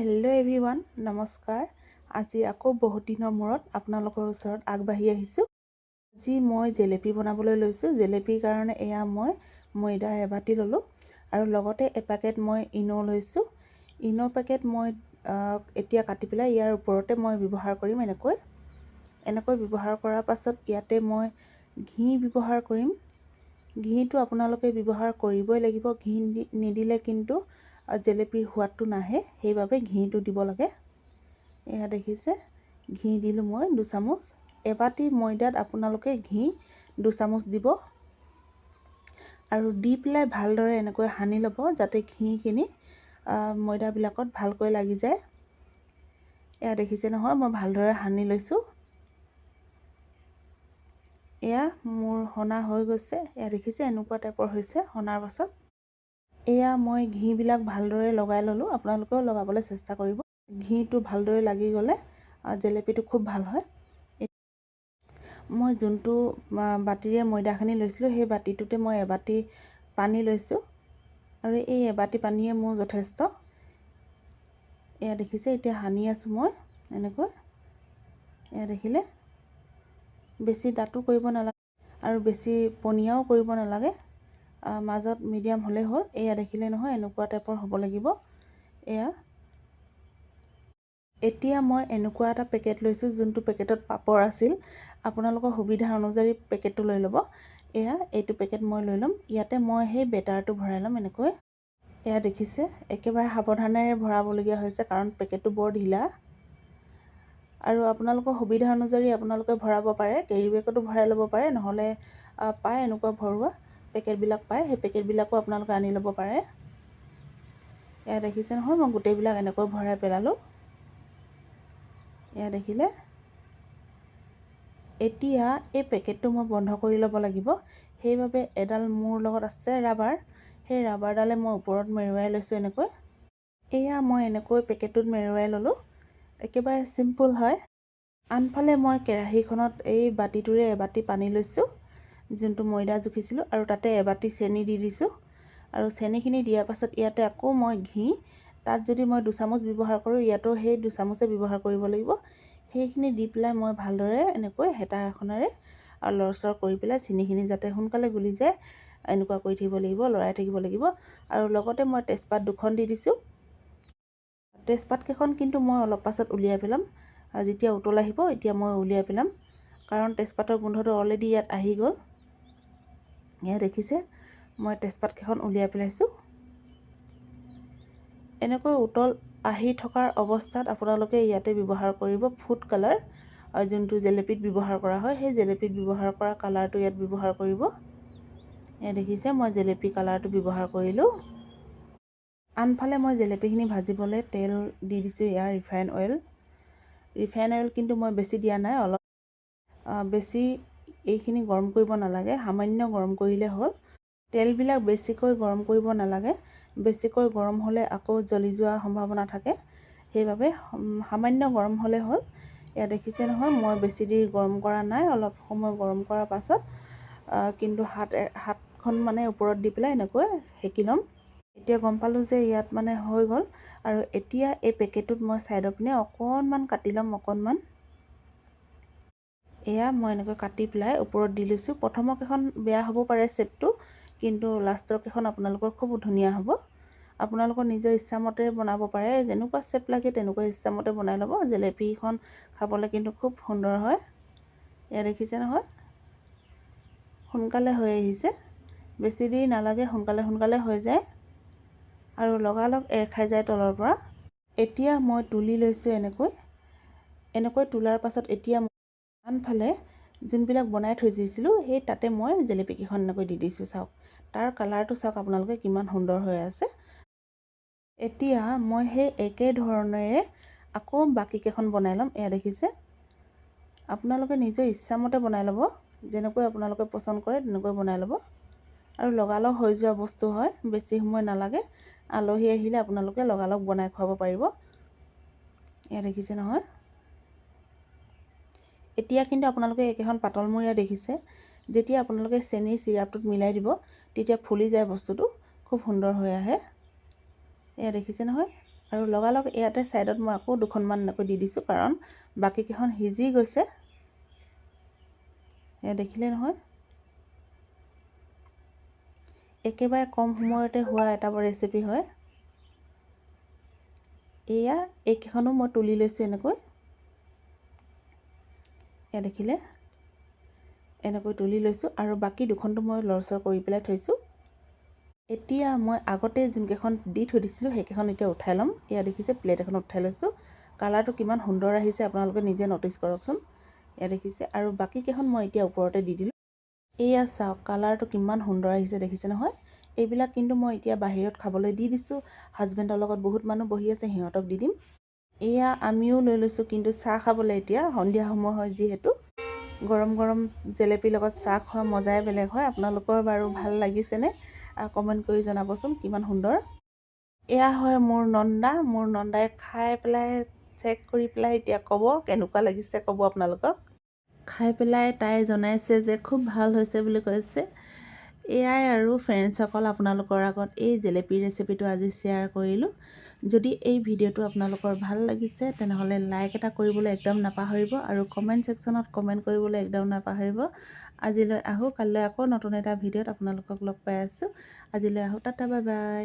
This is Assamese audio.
হেল্ল' এভৰিৱান নমস্কাৰ। আজি আকৌ বহুত দিনৰ মূৰত আপোনালোকৰ ওচৰত আগবাঢ়ি আহিছোঁ। আজি মই জেলেপি বনাবলৈ লৈছোঁ। জেলেপিৰ কাৰণে এয়া মই ময়দা এবাতি ল'লোঁ আৰু লগতে এপেকেট মই ইন' লৈছোঁ। ইন' পেকেট মই এতিয়া কাটি পেলাই ইয়াৰ ওপৰতে মই ব্যৱহাৰ কৰিম এনেকৈ। এনেকৈ ব্যৱহাৰ কৰাৰ পাছত ইয়াতে মই ঘি ব্যৱহাৰ কৰিম। ঘিটো আপোনালোকে ব্যৱহাৰ কৰিবই লাগিব। ঘি নিদিলে কিন্তু জেলেপিৰ সোৱাদটো নাহে সেইবাবে ঘিটো দিব লাগে। এয়া দেখিছে ঘি দিলোঁ মই দুচামুচ। এবাটি ময়দাত আপোনালোকে ঘি দুচামুচ দিব। আৰু দি পেলাই ভালদৰে এনেকৈ সানি ল'ব যাতে ঘিখিনি ময়দাবিলাকত ভালকৈ লাগি যায়। এয়া দেখিছে নহয় মই ভালদৰে সানি লৈছোঁ। এয়া মোৰ সনা হৈ গৈছে। এয়া দেখিছে এনেকুৱা টাইপৰ হৈছে সনাৰ পাছত। এয়া মই ঘিবিলাক ভালদৰে লগাই ল'লোঁ। আপোনালোকেও লগাবলৈ চেষ্টা কৰিব। ঘিটো ভালদৰে লাগি গ'লে জেলেপিটো খুব ভাল হয়। মই যোনটো বাতিৰে ময়দাখিনি লৈছিলোঁ সেই বাতিটোতে মই এবাতি পানী লৈছোঁ। আৰু এই এবাতি পানীয়ে মোৰ যথেষ্ট। এয়া দেখিছে এতিয়া সানি আছোঁ মই এনেকৈ। এয়া দেখিলে বেছি দাঁতো কৰিব নালাগে আৰু বেছি পনীয়াও কৰিব নালাগে। মাজত মিডিয়াম হ'লেই হ'ল। এয়া দেখিলে নহয় এনেকুৱা টাইপৰ হ'ব লাগিব। এয়া। এতিয়া মই এনেকুৱা এটা পেকেট লৈছোঁ যোনটো পেকেটত পাপৰ আছিল। আপোনালোকৰ সুবিধা অনুযায়ী পেকেটটো লৈ ল'ব। এয়া এইটো পেকেট মই লৈ ল'ম। ইয়াতে মই সেই বেটাৰটো ভৰাই ল'ম এনেকৈ। এয়া দেখিছে একেবাৰে সাৱধানেৰে ভৰাবলগীয়া হৈছে কাৰণ পেকেটটো বৰ ঢিলা। আৰু আপোনালোকৰ সুবিধা অনুযায়ী আপোনালোকে ভৰাব পাৰে কেৰি বেগতো ভৰাই ল'ব পাৰে নহ'লে পায় এনেকুৱা ভৰোৱা। পেকেটবিলাক পায় সেই পেকেটবিলাকো আপোনালোকে আনি ল'ব পাৰে। এয়া দেখিছে নহয় মই গোটেইবিলাক এনেকৈ ভৰাই পেলালোঁ। এয়া দেখিলে এতিয়া এই পেকেটটো মই বন্ধ কৰি ল'ব লাগিব। সেইবাবে এডাল মোৰ লগত আছে ৰাবাৰ। সেই ৰাবাৰডালে মই ওপৰত মেৰুৱাই লৈছোঁ এনেকৈ। এয়া মই এনেকৈ পেকেটটোত মেৰুৱাই ল'লোঁ। একেবাৰে চিম্পুল হয়। আনফালে মই কেৰাহীখনত এই বাতিটোৰে এবাতি পানী লৈছোঁ। যোনটো ময়দা জুখিছিলোঁ আৰু তাতে এবাতি চেনি দি দিছোঁ। আৰু চেনিখিনি দিয়াৰ পাছত ইয়াতে আকৌ মই ঘি। তাত যদি মই দুচামুচ ব্যৱহাৰ কৰোঁ ইয়াতো সেই দুচামুচে ব্যৱহাৰ কৰিব লাগিব। সেইখিনি দি পেলাই মই ভালদৰে এনেকৈ হেতা এখনেৰে আৰু লৰচৰ কৰি পেলাই চেনিখিনি যাতে সোনকালে গুলি যায় এনেকুৱা কৰি থাকিব লাগিব লৰাই থাকিব লাগিব। আৰু লগতে মই তেজপাত দুখন দি দিছোঁ। তেজপাতকেইখন কিন্তু মই অলপ পাছত উলিয়াই পেলাম। যেতিয়া উতল আহিব এতিয়া মই উলিয়াই পেলাম। কাৰণ তেজপাতৰ গোন্ধটো অলৰেডি ইয়াত আহি গ'ল। এয়া দেখিছে। মই তেজপাতকেইখন উলিয়াই পেলাইছোঁ। এনেকৈ উতল আহি থকাৰ অৱস্থাত আপোনালোকে ইয়াতে ব্যৱহাৰ কৰিব ফুড কালাৰ। যোনটো জেলেপিত ব্যৱহাৰ কৰা হয় সেই জেলেপিত ব্যৱহাৰ কৰা কালাৰটো ইয়াত ব্যৱহাৰ কৰিব। এয়া দেখিছে মই জেলেপি কালাৰটো ব্যৱহাৰ কৰিলোঁ। আনফালে মই জেলেপিখিনি ভাজিবলৈ তেল দি দিছোঁ ইয়াৰ ৰিফাইন অইল। ৰিফাইন অইল কিন্তু মই বেছি দিয়া নাই অলপ বেছি এইখিনি গৰম কৰিব নালাগে সামান্য গৰম কৰিলে হ'ল। তেলবিলাক বেছিকৈ গৰম কৰিব নালাগে বেছিকৈ গৰম হ'লে আকৌ জ্বলি যোৱাৰ সম্ভাৱনা থাকে। সেইবাবে সামান্য গৰম হ'লে হ'ল। এয়া দেখিছে নহয় মই বেছি দেৰি গৰম কৰা নাই অলপ সময় গৰম কৰাৰ পাছত কিন্তু হাত হাতখন মানে ওপৰত দি পেলাই এনেকৈ সেকি ল'ম। এতিয়া গম পালোঁ যে ইয়াত মানে হৈ গ'ল। আৰু এতিয়া এই পেকেটটোত মই ছাইডৰ পিনে অকণমান কাটি ল'ম অকণমান। এয়া মই এনেকৈ কাটি পেলাই ওপৰত দি লৈছোঁ। প্ৰথমৰ কেইখন বেয়া হ'ব পাৰে শ্বেপটো কিন্তু লাষ্টৰ কেইখন আপোনালোকৰ খুব ধুনীয়া হ'ব। আপোনালোকৰ নিজৰ ইচ্ছামতে বনাব পাৰে। যেনেকুৱা শ্বেপ লাগে তেনেকুৱা ইচ্ছামতে বনাই ল'ব। জেলেপিখন খাবলৈ কিন্তু খুব সুন্দৰ হয়। এয়া দেখিছে নহয়? সোনকালে হৈ আহিছে। বেছি দেৰি নালাগে সোনকালে সোনকালে হৈ যায়। আৰু লগালগ এৰ খাই যায় তলৰ পৰা। এতিয়া মই তুলি লৈছোঁ এনেকৈ। এনেকৈ তোলাৰ পাছত এতিয়া আনফালে যোনবিলাক বনাই থৈ দিছিলোঁ সেই তাতে মই জেলেপিকেইখন এনেকৈ দি দিছোঁ চাওক। তাৰ কালাৰটো চাওক আপোনালোকে কিমান সুন্দৰ হৈ আছে। এতিয়া মই সেই একে ধৰণেৰে আকৌ বাকীকেইখন বনাই ল'ম। এয়া দেখিছে? আপোনালোকে নিজৰ ইচ্ছামতে বনাই ল'ব। যেনেকৈ আপোনালোকে পচন্দ কৰে তেনেকৈ বনাই ল'ব। আৰু লগালগ হৈ যোৱা বস্তু হয় বেছি সময় নালাগে। আলহী আহিলে আপোনালোকে লগালগ বনাই খুৱাব পাৰিব। এয়া দেখিছে নহয়? এতিয়া কিন্তু আপোনালোকে একেখন পাতলমূৰীয়া দেখিছে যেতিয়া আপোনালোকে চেনি চিৰাপটোত মিলাই দিব তেতিয়া ফুলি যায় বস্তুটো খুব সুন্দৰ হৈ আহে। এয়া দেখিছে নহয়? আৰু লগালগ ইয়াতে ছাইডত মই আকৌ দুখনমান এনেকৈ দি দিছোঁ কাৰণ বাকীকেইখন সিজি গৈছে। এয়া দেখিলে নহয়? একেবাৰে কম সময়তে হোৱা এটা ৰেচিপি হয়। এয়া এইকেইখনো মই তুলি লৈছোঁ এনেকৈ। এয়া দেখিলে। এনেকৈ তুলি লৈছোঁ আৰু বাকী দুখনটো মই লৰচৰ কৰি পেলাই থৈছোঁ। এতিয়া মই আগতে যোনকেইখন দি থৈ দিছিলোঁ সেইকেইখন এতিয়া উঠাই ল'ম। এয়া দেখিছে প্লেট এখন উঠাই লৈছোঁ। কালাৰটো কিমান সুন্দৰ আহিছে আপোনালোকে নিজে ন'টিচ কৰকচোন। এয়া দেখিছে আৰু বাকীকেইখন মই এতিয়া ওপৰতে দি দিলোঁ। এয়া চাওক কালাৰটো কিমান সুন্দৰ আহিছে দেখিছে নহয়? এইবিলাক কিন্তু মই এতিয়া বাহিৰত খাবলৈ দি দিছোঁ। হাজবেণ্ডৰ লগত বহুত মানুহ বহি আছে সিহঁতক দি দিম। এয়া আমিও লৈ লৈছোঁ কিন্তু চাহ খাবলৈ এতিয়া। সন্ধিয়া সময় হয় যিহেতু। গৰম গৰম জেলেপিৰ লগত চাহ খোৱা মজাই বেলেগ হয়। আপোনালোকৰ বাৰু ভাল লাগিছেনে? কমেণ্ট কৰি জনাবচোন কিমান সুন্দৰ। এয়া হয় মোৰ নন্দা। মোৰ নন্দাই খাই পেলাই চেক কৰি পেলাই এতিয়া ক'ব কেনেকুৱা লাগিছে ক'ব আপোনালোকক। খাই পেলাই তাই জনাইছে যে খুব ভাল হৈছে বুলি কৈছে। এয়াই আৰু ফ্ৰেণ্ডছসকল আপোনালোকৰ আগত। এই জেলেপি ৰেচিপিটো আজি শ্বেয়াৰ কৰিলোঁ। যদি এই ভিডিঅ'টো আপোনালোকৰ ভাল লাগিছে তেনেহ'লে লাইক এটা কৰিবলৈ একদম নাপাহৰিব আৰু কমেণ্ট ছেকশ্যনত কমেণ্ট কৰিবলৈ একদম নাপাহৰিব। আজিলৈ আহোঁ কাইলৈ আকৌ নতুন এটা ভিডিঅ'ত আপোনালোকক লগ পাই আছোঁ। আজিলৈ আহোঁ টাটা বাই বাই